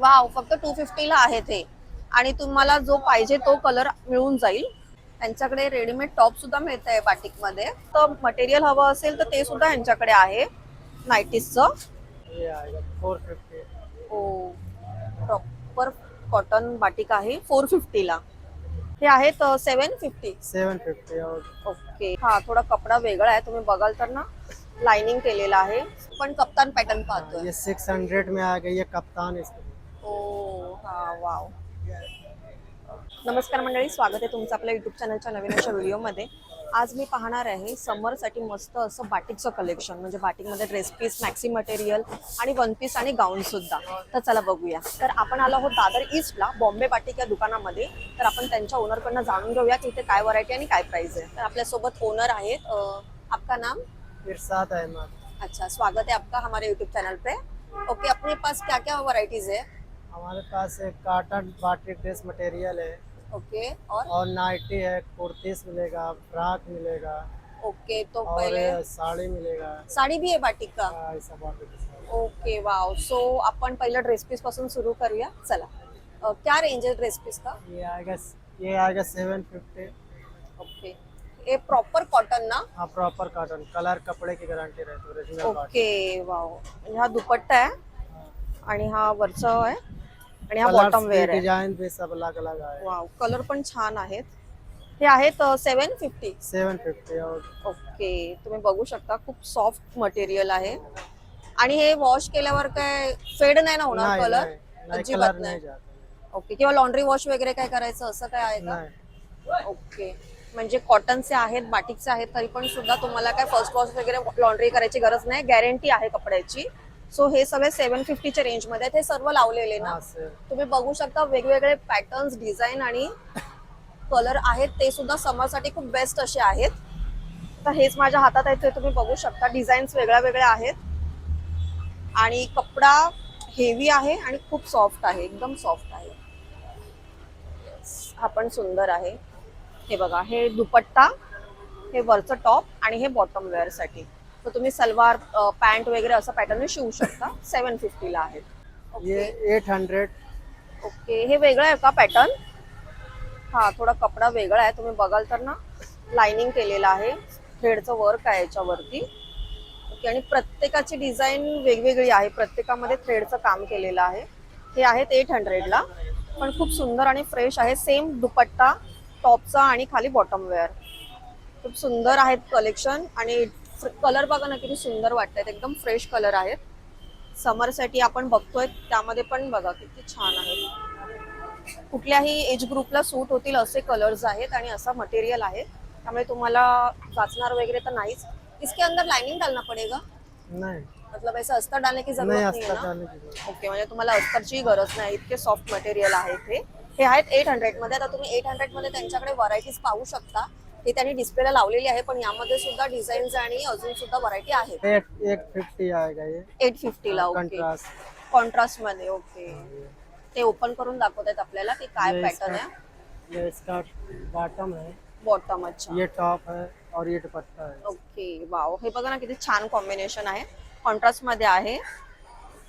Wow फक्त to फिफ्टीला आहे ते आणि तुम्हाला जो पाहिजे तो कलर मिळून जाईल. त्यांच्याकडे रेडीमेड टॉप सुद्धा मिळत आहे बाटिकमध्ये तर मटेरियल हवं असेल तर ते सुद्धा यांच्याकडे आहे. फिफ्टी ओ प्रॉपर कॉटन बाटिक आहे. फोर फिफ्टीला हे आहेत seven fifty seven fifty okay. हा थोडा कपडा वेगळा आहे. तुम्ही बघाल तर ना लाइनिंग केलेला आहे. पण कप्तान पॅटर्न पाहतोय. ये सिक्स हंड्रेड में ये कप्तान ओ हा वाव. नमस्कार मंडळी स्वागत आहे तुमचं आपल्या युट्यूब चॅनलच्या नवीन अशा व्हिडिओमध्ये आज मी पाहणार आहे समरसाठी मस्त असं बाटिकचं कलेक्शन म्हणजे बाटिकमध्ये ड्रेस पीस मॅक्सी मटेरियल आणि वन पीस आणि गाऊन सुद्धा. तर चला बघूया. तर आपण आलो आहोत दादर ईस्टला बॉम्बे बाटिक या दुकानामध्ये. तर आपण त्यांच्या ओनरकडनं जाणून घेऊया की इथे काय व्हरायटी आणि काय प्राइस आहे. तर आपल्यासोबत ओनर आहेत अं, आपका नाम? इरशाद अहमद. अच्छा स्वागत है आपका हमारे यूट्यूब चैनल पे. ओके अपने पास क्या क्या वैरायटीज है हमारे पास एक काटन बाटिक ड्रेस मटेरियल है। ओके और? और नाइटी है कुर्तीस मिलेगा फ्रॉक मिलेगा। ओके तो और पहले? साड़ी मिलेगा। साडी भी आहे बाटिक का? हाँ, ऐसा। ओके वाव सो आपण पहिलं ड्रेस पीसपासून सुरू करूया चला। अ, क्या रेंज है ड्रेस पीस का? ये आएगा ये आएगा सेवन फिफ्टी ओके ये प्रॉपर कॉटन ना? हाँ प्रॉपर कॉटन कलर कपड़े की गारंटी रहती है ओरिजिनल कॉटन ओके वाव म्हणजे हा दुपट्टा आहे आणि हा वरचा आहे. आणि हा बॉटम वेअर आहे. भी सब अलग अलग आए वाव कलर पण छान आहेत. हे आहेत seven fifty seven fifty okay तुम्ही बघू शकता खूप सॉफ्ट मटेरियल आहे. आणि हे वॉश केल्यावर काय फेड नाही ना होणार कलर अजिबात नाही. ओके किंवा लॉन्ड्री वॉश वगैरे काय करायचं असं काय आहे का? ओके म्हणजे कॉटनचे आहेत बाटिकचे आहेत तरी पण सुद्धा तुम्हाला काय फर्स्ट वॉश वगैरे लॉन्ड्री करायची गरज नाही. गॅरंटी आहे कपड्याची. सो हे सगळे सेवन फिफ्टीच्या रेंजमध्ये आहेत. हे सर्व लावलेले ना तुम्ही बघू शकता वेगवेगळे पॅटर्न्स डिझाईन आणि कलर आहेत. ते सुद्धा समरसाठी खूप बेस्ट असे आहेत. तर हेच माझ्या हातात आहेत ते तुम्ही बघू शकता. डिझाईन्स वेगळ्या वेगळ्या आहेत. आणि कपडा हेवी आहे आणि खूप सॉफ्ट आहे एकदम सॉफ्ट आहे. हा पण सुंदर आहे. हे बघा हे दुपट्टा हे वरचं टॉप आणि हे बॉटम वेअरसाठी. तर तुम्ही सलवार पॅन्ट वगैरे असं पॅटर्न शिवू शकता. सेवन फिफ्टीला ये ओके एट हंड्रेड ओके हे वेगळं आहे का पॅटर्न हा थोडा कपडा वेगळा आहे. तुम्ही बघाल तर ना लाइनिंग केलेलं आहे. थ्रेडचं वर्क आहे याच्यावरती. ओके आणि प्रत्येकाची डिझाईन वेगवेगळी आहे. प्रत्येकामध्ये थ्रेडचं काम केलेलं आहे. हे आहेत एट हंड्रेडला पण खूप सुंदर आणि फ्रेश आहे. सेम दुपट्टा टॉपचा आणि खाली बॉटम वेअर खूप सुंदर आहेत कलेक्शन आणि कलर बघा ना किती सुंदर वाटतात एकदम फ्रेश कलर आहेत समरसाठी आपण बघतोय त्यामध्ये पण बघा किती छान आहेत कुठल्याही एज ग्रुपला सूट होतील असे कलर्स आहेत आणि असं मटेरियल आहे. त्यामुळे तुम्हाला वाचणार वगैरे तर नाहीच. इसके अंदर लाइनिंग डालना पडेगा? नहीं. मतलब ऐसा अस्तर डालने की जरूरत नहीं ना? ओके म्हणजे तुम्हाला अस्तरची गरज नाही. इतके सॉफ्ट मटेरियल आहे ते हे आहेत एट हंड्रेडमध्ये. आता तुम्ही एट हंड्रेडमध्ये त्यांच्याकडे व्हरायटीज पाहू शकता. ते त्यांनी डिस्प्लेला लावलेली आहे पण यामध्ये सुद्धा डिझाईन्स आणि अजून सुद्धा व्हरायटी आहेत. एट एट फिफ्टी आएगा ये एट फिफ्टीला ओके. कंट्रास्ट कॉन्ट्रास्टमध्ये ओके ते ओपन करून दाखवत आहेत आपल्याला की काय पॅटर्न आहे. ये इसका बॉटम है बॉटम अच्छा. ये टॉप है और ये दुपट्टा है ओके वाव. हे बघा ना किती छान कॉम्बिनेशन आहे. कॉन्ट्रास्टमध्ये आहे.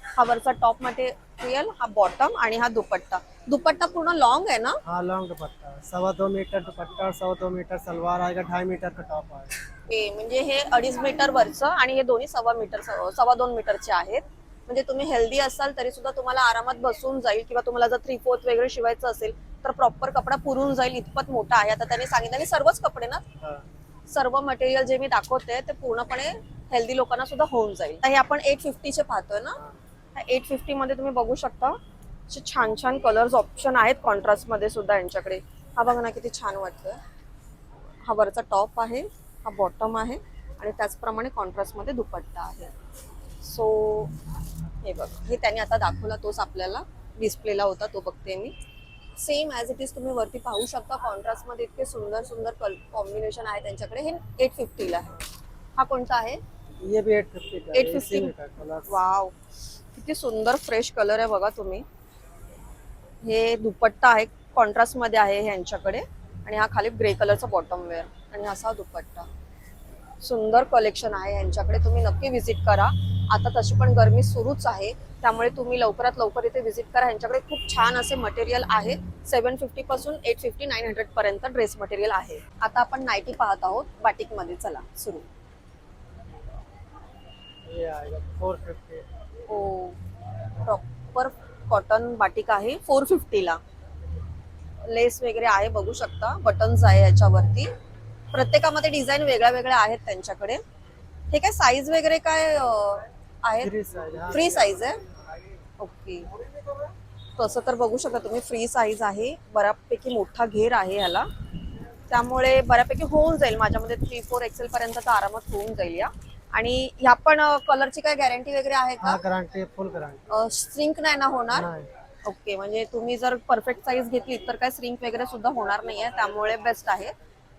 हा वरचा टॉप मटेरियल हा बॉटम आणि हा दुपट्टा. दुपट्टा पूर्ण लॉंग आहे ना? हाँ लॉन्ग दुपट्टा है। सवा दो मीटर दुपट्टा और सवा दो मीटर सलवार आएगा ढाई मीटर का टॉप आएगा। हे म्हणजे हे अडीच मीटर वरचं आणि हे दोन्ही सव्वा मीटर सव्वा दोन मीटरचे आहेत. म्हणजे तुम्ही हेल्दी असाल तरी सुद्धा तुम्हाला आरामात बसून जाईल किंवा तुम्हाला जर थ्री फोर्थ वगैरे शिवायचं असेल तर प्रॉपर कपडा पुरून जाईल. इतपत मोठा आहे. आता त्यांनी सांगितलं आणि सर्वच कपडे ना? हाँ. सर्व मटेरियल जे मी दाखवते ते पूर्णपणे हेल्दी लोकांना सुद्धा होऊन जाईल. तर हे आपण एट फिफ्टीचे पाहतोय ना? एट फिफ्टी मध्ये तुम्ही बघू शकता. असे छान छान कलर्स ऑप्शन आहेत कॉन्ट्रास्टमध्ये सुद्धा यांच्याकडे. हा बघा ना किती छान वाटतोय. हा वरचा टॉप आहे हा बॉटम आहे आणि त्याचप्रमाणे कॉन्ट्रास्टमध्ये दुपट्टा आहे. सो हे बघा हे त्यांनी आता दाखवला तोच आपल्याला डिस्प्लेला होता तो बघते मी. सेम ॲज इट इज तुम्ही वरती पाहू शकता कॉन्ट्रास्टमध्ये इतके सुंदर सुंदर कॉम्बिनेशन आहे त्यांच्याकडे. हे एट फिफ्टीला आहे. हा कोणता आहे? एट फिफ्टी का 850 इसी में का कलर वाव किती सुंदर फ्रेश कलर आहे बघा तुम्ही. हे दुपट्टा आहे कॉन्ट्रास्टमध्ये आहे हे यांच्याकडे. आणि हा खाली ग्रे कलरचा बॉटम वेअर आणि असा दुपट्टा. सुंदर कलेक्शन आहे यांच्याकडे. तुम्ही नक्की विजिट करा. आता तशी पण गरमी सुरूच आहे. त्यामुळे तुम्ही लवकरात लवकर इथे व्हिजिट करा. ह्यांच्याकडे खूप छान असे मटेरियल आहे. सेवन फिफ्टी पासून एट फिफ्टी नाईन हंड्रेड पर्यंत ड्रेस मटेरियल आहे. आता आपण नाईटी पाहत आहोत. बाटिकमध्ये चला. सुरू. फोर फिफ्टी हो. प्रॉपर कॉटन बाटिक आहे फोर फिफ्टीला लेस वगैरे आहे बघू शकता. बटन्स आहे याच्यावरती. प्रत्येकामध्ये डिझाईन वेगळ्या वेगळ्या आहेत त्यांच्याकडे. हे काय साईज वगैरे काय अं, आहेत? थ्री साइज हाँ. फ्री साईज आहे? ओके तसं तर बघू शकता तुम्ही फ्री साईज आहे. बऱ्यापैकी मोठा घेर आहे ह्याला. त्यामुळे बऱ्यापैकी होऊन जाईल. माझ्यामध्ये थ्री फोर एक्सेल पर्यंत तर आरामात होऊन जाईल या. आणि ह्या पण कलरची काय गॅरंटी वगैरे आहे का? हाँ गारंटी फुल गारंटी श्रिंक नाही ना होणार? ओके म्हणजे तुम्ही जर परफेक्ट साईज घेतली तर काय श्रिंक वगैरे सुद्धा होणार नाहीये. त्यामुळे बेस्ट आहे.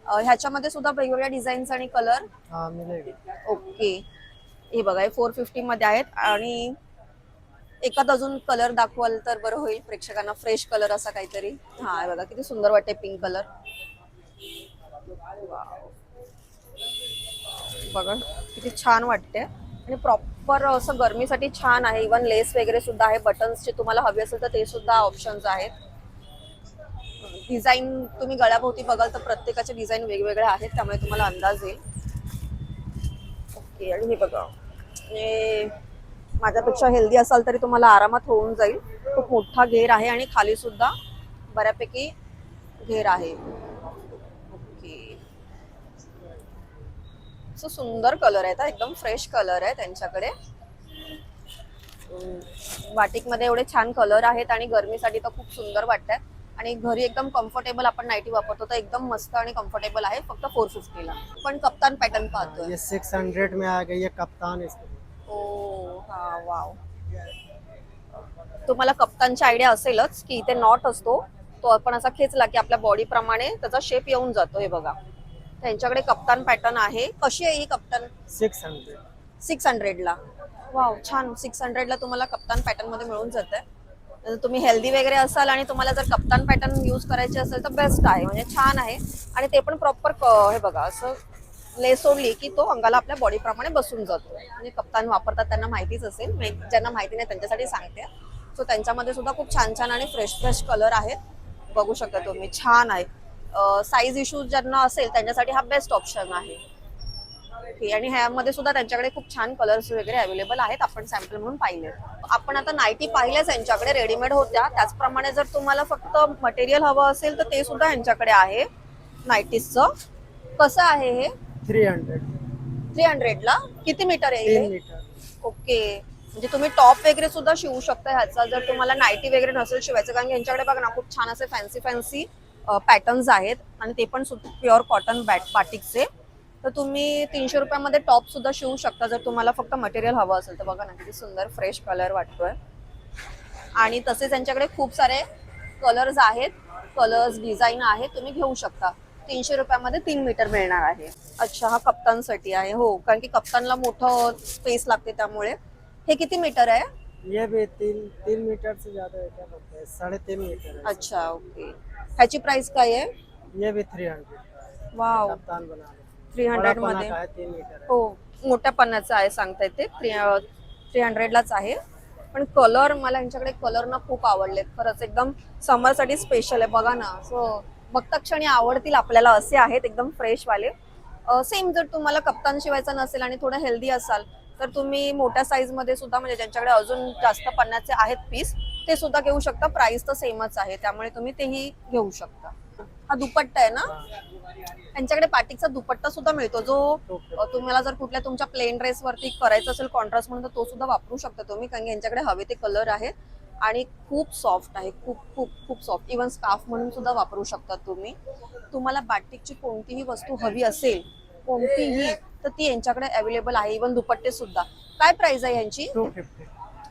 अं, ह्याच्यामध्ये सुद्धा वेगवेगळ्या डिझाईन्स आणि कलर हाँ ओके हे बघा हे फोर फिफ्टी मध्ये आहेत. आणि एखाद अजून कलर दाखवाल तर बरं होईल. प्रेक्षकांना फ्रेश कलर असा काहीतरी. हा हे बघा किती सुंदर वाटते पिंक कलर बघा. किती छान वाटते. आणि प्रॉपर असं गरमीसाठी छान आहे. इवन लेस वगैरे सुद्धा आहे. बटन्सचे तुम्हाला हवे असेल तर ते सुद्धा ऑप्शन्स आहेत. डिझाईन तुम्ही गळ्याभोवती बघाल तर प्रत्येकाचे डिझाईन वेगवेगळे आहेत. त्यामुळे तुम्हाला अंदाज येईल. ओके आणि हे बघा. हे माझ्यापेक्षा हेल्दी असाल तरी तुम्हाला आरामात होऊन जाईल. खूप मोठा घेर आहे आणि खाली सुद्धा बऱ्यापैकी घेर आहे ओके सो सुंदर कलर आहेत एकदम फ्रेश कलर आहे त्यांच्याकडे. वाटिकमध्ये एवढे छान कलर आहेत आणि गरमीसाठी तर खूप सुंदर वाटतात आणि घरी एकदम कम्फर्टेबल आपण नाईटी वापरतो तर एकदम मस्त आणि कम्फर्टेबल आहे फक्त फोर फिफ्टीला पण कप्तान पॅटर्न पाहतोय. ये सिक्स हंड्रेड में ये कप्तान ओ हा वाव तुम्हाला कप्तानची आयडिया असेलच की इथे नॉट असतो तो आपण असा खेचला की आपल्या बॉडी प्रमाणे त्याचा शेप येऊन जातो हे बघा. त्यांच्याकडे कप्तान पॅटर्न आहे. कशी आहे ही कप्तान? सिक्स हंड्रेड सिक्स हंड्रेडला वाव छान. सिक्स हंड्रेडला तुम्हाला कप्तान पॅटर्नमध्ये मिळून जाते तुम्ही हेल्दी वगैरे असाल आणि तुम्हाला जर कप्तान पॅटर्न यूज करायचे असेल तर बेस्ट आहे. म्हणजे छान आहे. आणि ते पण प्रॉपर हे बघा असं लेस सोडली की तो अंगाला आपल्या बॉडी प्रमाणे बसून जातो. म्हणजे कप्तान वापरतात त्यांना माहितीच असेल. मी ज्यांना माहिती नाही त्यांच्यासाठी सांगते. सो त्यांच्यामध्ये सुद्धा खूप छान छान आणि फ्रेश फ्रेश कलर आहेत. बघू शकता तुम्ही. छान आहे. साईज इश्यूज ज्यांना असेल त्यांच्यासाठी हा बेस्ट ऑप्शन आहे. ओके आणि ह्यामध्ये सुद्धा त्यांच्याकडे खूप छान कलर्स वगैरे अवेलेबल आहेत. आपण सॅम्पल म्हणून पाहिले. आपण आता नाईटी पाहिल्याच यांच्याकडे रेडीमेड होत्या. त्याचप्रमाणे जर तुम्हाला फक्त मटेरियल हवं असेल तर ते सुद्धा यांच्याकडे आहे. नाईटीजचं कसं आहे हे? थ्री हंड्रेड थ्री हंड्रेडला किती मीटर? मीटर ओके म्हणजे तुम्ही टॉप वगैरे सुद्धा शिवू शकता ह्याचा. जर तुम्हाला नाईटी वगैरे नसेल शिवायचं कारण यांच्याकडे बघा ना खूप छान असे फॅन्सी फॅन्सी पॅटर्न्स आहेत आणि ते पण प्युअर कॉटन बॅट बाटिकचे तर तुम्ही तीनशे रुपयामध्ये टॉप सुद्धा शिवू शकता. जर तुम्हाला फक्त मटेरियल हवं असेल तर बघा ना किती सुंदर फ्रेश कलर वाटतोय. आणि तसेच त्यांच्याकडे खूप सारे कलर्स आहेत. कलर्स डिझाईन आहेत. तुम्ही घेऊ शकता. तीनशे रुपयामध्ये तीन मीटर मिळणार आहे. अच्छा हा कप्तानसाठी आहे. हो कारण की कप्तानला मोठं स्पेस लागते त्यामुळे. हे किती मीटर आहे? ये भी तीन तीन मीटर से ज्यादा है क्या बोलते हैं? साढ़े तीन मीटर है। अच्छा ओके। ह्याची प्राइस काय आहे? ये भी थ्री हंड्रेड वाव। कप्तान बना थ्री हंड्रेडमध्ये? तीन मीटर है। हो मोठ्या पन्नाचं आहे सांगता येते. थ्री थ्री हंड्रेडलाच आहे. पण कलर मला यांच्याकडे कलर ना खूप आवडलेत. खरंच एकदम समरसाठी स्पेशल आहे. बघा ना सो बघता क्षणी आवडतील आपल्याला असे आहेत एकदम फ्रेश वाले. सेम जर तुम्हाला कप्तान शिवायचा नसेल आणि थोडं हेल्दी असाल तर तुम्ही मोठ्या साईजमध्ये सुद्धा म्हणजे ज्यांच्याकडे अजून जास्त पन्नाचे आहेत पीस ते सुद्धा घेऊ शकता. प्राइस तर सेमच आहे. त्यामुळे तुम्ही तेही घेऊ शकता. हा दुपट्टा आहे ना? त्यांच्याकडे पाटिकचा दुपट्टा सुद्धा मिळतो. जो तुम्हाला जर कुठल्या तुमच्या प्लेन ड्रेस वरती करायचं असेल कॉन्ट्रास्ट म्हणून तर तो सुद्धा वापरू शकता तुम्ही कारण की यांच्याकडे हवे ते कलर आहेत. आणि खूप सॉफ्ट आहे. खूप खूप खूप सॉफ्ट इवन स्कार्फ म्हणून सुद्धा वापरू शकता तुम्ही. तुम्हाला बाटिकची कोणतीही वस्तू हवी असेल कोणतीही तर ती यांच्याकडे अवेलेबल आहे. इवन दुपट्टे सुद्धा. काय प्राइस आहे यांची?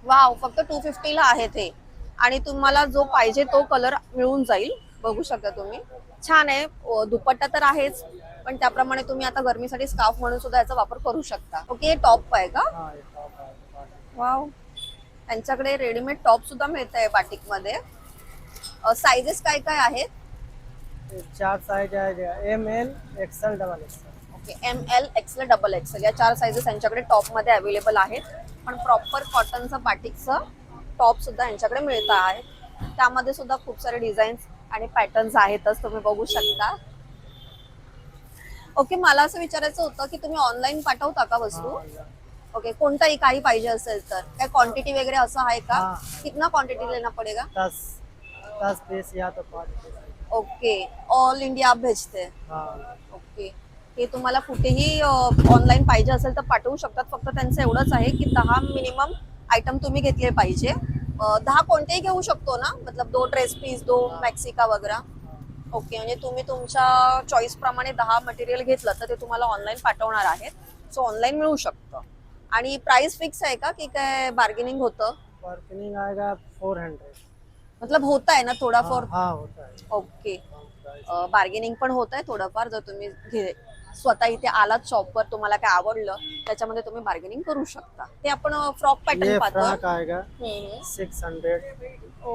वाव फक्त टू फिफ्टीला आहे ते. आणि तुम्हाला जो पाहिजे तो कलर मिळून जाईल. बघू शकता तुम्ही. छान आहे. दुपट्टा तर आहेच. पण त्याप्रमाणे तुम्ही आता गरमीसाठी स्कार्फ म्हणून सुद्धा याचा वापर करू शकता. ओके हे टॉप आहे का। वाव त्यांच्याकडे रेडीमेड टॉप सुद्धा मिळत आहे बाटिकमध्ये साइजेस काय काय आहेत चार साइज आएगा M L XL double XL okay M L XL double XL या चार साइजेस त्यांच्याकडे टॉपमध्ये अवेलेबल आहेत. पण प्रॉपर कॉटनचं बाटिकचं टॉप सुद्धा यांच्याकडे मिळत आहे. त्यामध्ये सुद्धा खूप सारे डिझाईन्स आणि पॅटर्न्स आहेतच. तुम्ही बघू शकता. ओके मला असं विचारायचं होतं की तुम्ही ऑनलाईन पाठवता का वस्तू? ओके कोणताही काही पाहिजे असेल तर. काय क्वांटिटी वगैरे असं आहे का. कितना क्वांटिटी लेना पडेगा? दस. दस पीस या तो पाँच पीस ओके ऑल इंडिया आप भेजते ओके हे तुम्हाला कुठेही ऑनलाईन पाहिजे असेल तर पाठवू शकतात. फक्त त्यांचं एवढंच आहे की दहा मिनिमम आयटम तुम्ही घेतले पाहिजे. दहा कोणतेही घेऊ शकतो ना? मतलब दो ड्रेस पीस दो मॅक्सिका वगैरे. ओके म्हणजे तुम्ही तुमच्या चॉईस प्रमाणे दहा मटेरियल घेतलं तर ते तुम्हाला ऑनलाईन पाठवणार आहेत. सो ऑनलाईन मिळू शकतं. आणि प्राइस फिक्स आहे का? की काय बार्गेनिंग होतं? वर्किंग आएगा फोर हंड्रेड मतलब होत आहे ना थोडाफार? ओके बार्गेनिंग पण होत आहे थोडंफार जर तुम्ही घे स्वतः इथे आलात शॉपवर तुम्हाला काय आवडलं त्याच्यामध्ये तुम्ही बार्गेनिंग करू शकता. ते आपण फ्रॉक पॅटर्न पाहतो आएगा हम्म. सिक्स हंड्रेड ओ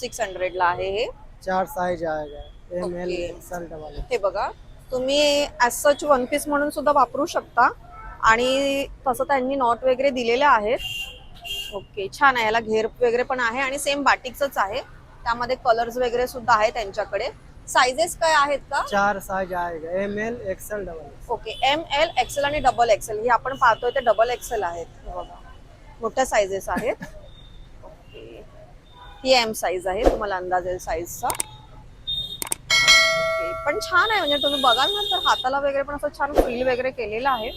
सिक्स हंड्रेड ला आहे हे. चार साइज आएगा M L Okay. XL double हे बघा तुम्ही ऍज सच वन पीस म्हणून सुद्धा वापरू शकता. आणि तसं त्यांनी नॉट वगैरे दिलेले आहेत ओके छान आहे. याला घेर वगैरे पण आहे आणि सेम बाटिकच आहे. त्यामध्ये कलर्स वगैरे सुद्धा आहे त्यांच्याकडे. साइजेस काय आहेत का? चार साइज आएगा M L XL double okay M L XL आणि डबल एक्सेल हे आपण पाहतोय ते डबल एक्सेल आहेत. हे बघा. मोठ्या साइजेस आहेत. ओके ही एम साईज आहे. तुम्हाला अंदाज येईल साईजचा ओके पण छान आहे. म्हणजे तुम्ही बघाल ना तर हाताला वगैरे पण असं छान फ्रील वगैरे केलेलं आहे.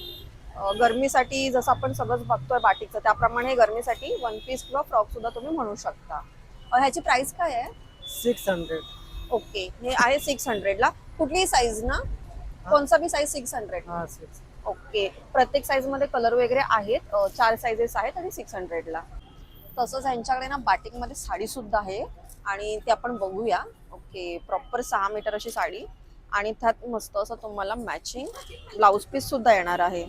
गरमीसाठी जसं आपण सगळंच बघतोय बाटिकचं त्याप्रमाणे गरमीसाठी वन पीस किंवा फ्रॉक सुद्धा तुम्ही म्हणू शकता. ह्याची प्राइस काय आहे? Six hundred okay. हे आहे सिक्स हंड्रेडला कुठलीही साईज ना? कोणचा बी साईज सिक्स हंड्रेड हाँ सिक्स ओके. प्रत्येक साईजमध्ये कलर वगैरे आहेत. अं, चार साईजेस आहेत आणि सिक्स हंड्रेडला तसंच यांच्याकडे ना बाटिकमध्ये साडी सुद्धा आहे. आणि ते आपण बघूया. ओके. प्रॉपर सहा मीटर अशी साडी. आणि त्यात मस्त असं तुम्हाला मॅचिंग ब्लाउज पीस सुद्धा येणार आहे.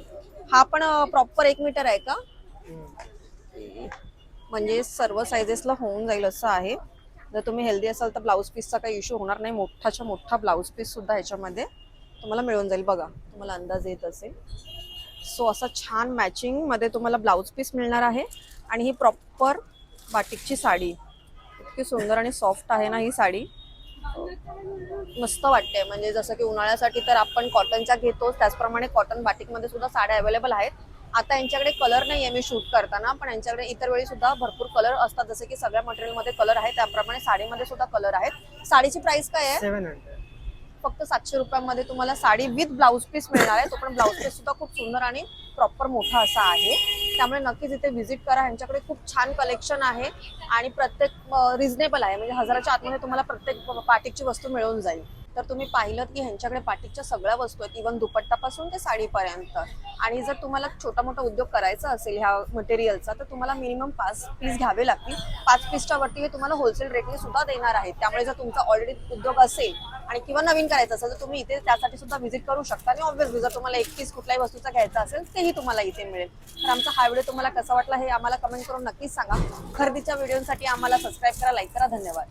हा पण प्रॉपर एक मीटर आहे का? म्हणजे सर्व साईजेसला होऊन जाईल असं आहे. जर तुम्ही हेल्दी असाल तर ब्लाऊज पीसचा काही इश्यू होणार नाही. मोठाच्या मोठा ब्लाऊज पीससुद्धा ह्याच्यामध्ये तुम्हाला मिळून जाईल. बघा तुम्हाला अंदाज येत असेल. सो असा छान मॅचिंगमध्ये तुम्हाला ब्लाऊज पीस मिळणार आहे. आणि ही प्रॉपर बाटिकची साडी. इतकी सुंदर आणि सॉफ्ट आहे ना ही साडी. मस्त वाटते. म्हणजे जसं की उन्हाळ्यासाठी तर आपण कॉटनच्या घेतोच. त्याचप्रमाणे कॉटन बाटिकमध्ये सुद्धा साड्या अवेलेबल आहेत. आता यांच्याकडे कलर नाही आहे मी शूट करताना पण यांच्याकडे इतर वेळी सुद्धा भरपूर कलर असतात. जसे की सगळ्या मटेरियलमध्ये कलर आहे त्याप्रमाणे साडीमध्ये सुद्धा कलर आहेत. साडीची प्राइस काय आहे? हंड्रेड फक्त सातशे रुपयांमध्ये तुम्हाला साडी विथ ब्लाऊज पीस मिळणार आहे. तो पण ब्लाऊज पीस सुद्धा खूप सुंदर आणि प्रॉपर मोठा असा आहे. त्यामुळे नक्कीच इथे व्हिजिट करा. यांच्याकडे खूप छान कलेक्शन आहे आणि प्रत्येक रिझनेबल आहे. म्हणजे हजाराच्या आतमध्ये तुम्हाला प्रत्येक पाटिकची वस्तू मिळून जाईल. तर तुम्ही पाहिलं की ह्यांच्याकडे पाठीच्या सगळ्या वस्तू आहेत इव्हन दुपट्टापासून ते साडीपर्यंत. आणि जर तुम्हाला छोटा मोठा उद्योग करायचा असेल ह्या मटेरियलचा तर तुम्हाला मिनिमम पाच पीस घ्यावे लागतील. पाच पीसच्या वरती हे तुम्हाला होलसेल रेटने सुद्धा देणार आहेत. त्यामुळे जर तुमचा ऑलरेडी उद्योग असेल आणि किंवा नवीन करायचं असेल तर तुम्ही इथे त्यासाठी सुद्धा व्हिजिट करू शकता. आणि ऑब्व्हियसली जर तुम्हाला एक पीस कुठल्याही वस्तूचा घ्यायचा असेल तेही तुम्हाला इथे मिळेल. तर आमचा हा व्हिडिओ तुम्हाला कसा वाटला हे आम्हाला कमेंट करून नक्कीच सांगा. खरेदीच्या व्हिडिओसाठी आम्हाला सबस्क्राईब करा लाईक करा. धन्यवाद.